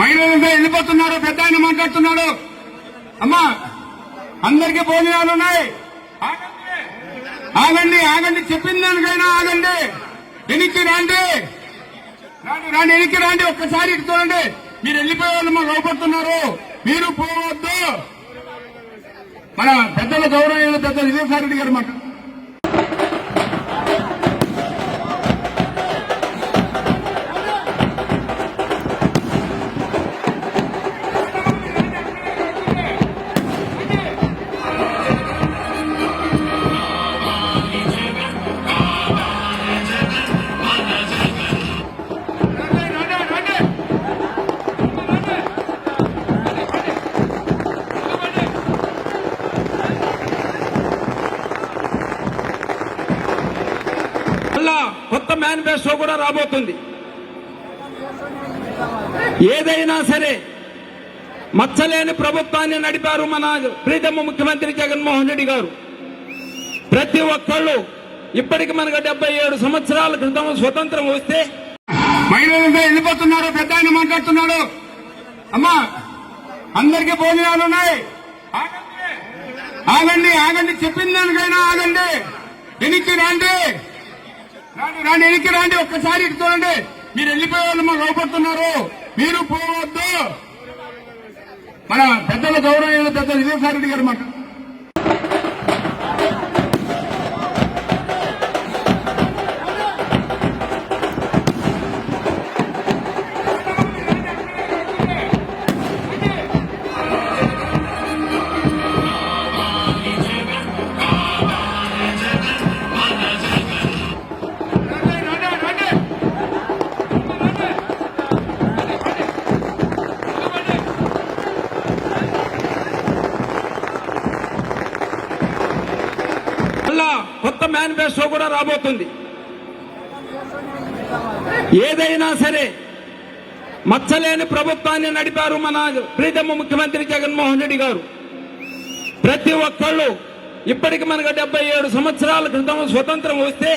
మహిళలు వెళ్ళిపోతున్నారు పెద్ద ఆయన మాట్లాడుతున్నాడు. అమ్మా అందరికీ భోజనాలు ఉన్నాయి. ఆగండి. ఆగండి ఆగండి చెప్పిన దానికైనా ఆగండి. వెనక్కి రాండి. రాండి రాండి వెనక్కి రాండి. ఒక్కసారి ఇటు చూడండి. మీరు వెళ్ళిపోయే వాళ్ళు మాకు లోపడుతున్నారు. మీరు పోవద్దు. మన పెద్దల గౌరవ పెద్ద విజయసాయి రెడ్డి గారు మాట మళ్ళా కొత్త మేనిఫెస్టో కూడా రాబోతుంది. ఏదైనా సరే మచ్చలేని ప్రభుత్వాన్ని నడిపారు మన ప్రీతమ ముఖ్యమంత్రి జగన్మోహన్ రెడ్డి గారు. ప్రతి ఒక్కళ్ళు ఇప్పటికి మనకు డెబ్బై ఏడు సంవత్సరాల క్రితం స్వతంత్రం వస్తే మహిళలతో వెళ్ళిపోతున్నారు పెద్ద ఆయన మాట్లాడుతున్నాడు. అమ్మా అందరికీ భోజనాలు ఉన్నాయి. ఆగండి. ఆగండి ఆగండి చెప్పిన దానికైనా ఆగండి. వెనక్కి రాండి. రాండి రాండి వెనక్కి రాండి ఒక్కసారి ఇటు చూడండి. మీరు వెళ్ళిపోయే వాళ్ళు మాకు లోపడుతున్నారు. మీరు పోవద్దు. మన పెద్దల గౌరవ పెద్దలు విజయసాయి రెడ్డి గారు మాట్లాడుతున్నారు కూడా కొత్త మేనిఫెస్టో కూడా రాబోతుంది. ఏదైనా సరే మచ్చలేని ప్రభుత్వాన్ని నడిపారు మన ప్రీతమ ముఖ్యమంత్రి జగన్మోహన్ రెడ్డి గారు. ప్రతి ఒక్కళ్ళు ఇప్పటికి మనకు డెబ్బై ఏడు సంవత్సరాల క్రితం స్వతంత్రం వస్తే